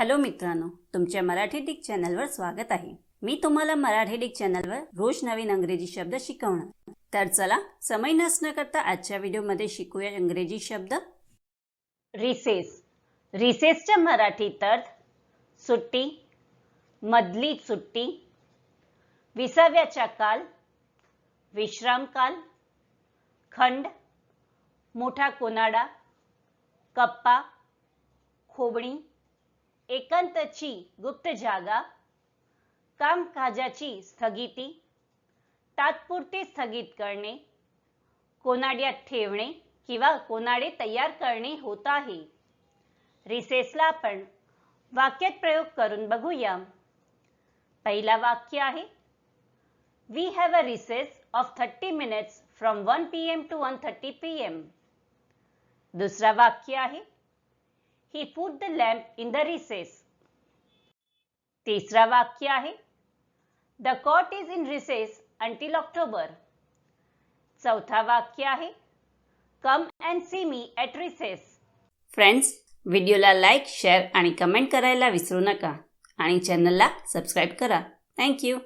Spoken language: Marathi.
हॅलो मित्रांनो तुमच्या मराठी डिक चॅनलवर स्वागत आहे. मी तुम्हाला मराठी डिक चॅनलवर रोज नवीन अंग्रेजी शब्द शिकवणार. तर चला समय नसणं करता आजच्या व्हिडिओमध्ये शिकूया इंग्रजी शब्द. रिसेस. रिसेसच्या मराठीत अर्थ सुट्टी मधली सुट्टी विसाव्याचा काल विश्राम काल खंड मोठा कोनाडा कप्पा खोबणी एकांतची गुप्त जागा कामकाजाची स्थगिती तात्पुरते स्थगित करणे कोनाड्यात ठेवणे किंवा कोनाडे तयार करणे होत आहे. रिसेसला आपण वाक्यात प्रयोग करून बघूया. पहिला वाक्य आहे we have a recess of thirty minutes from one P M to one thirty P M दुसरा वाक्य आहे he put the lamp in the recess तिसरा वाक्य आहे. The cot is in recess until October चौथा वाक्य आहे. Come and see me at recess friends व्हिडिओला लाईक शेअर आणि कमेंट करायला विसरू नका. आणि चॅनलला सबस्क्राईब करा. थँक्यू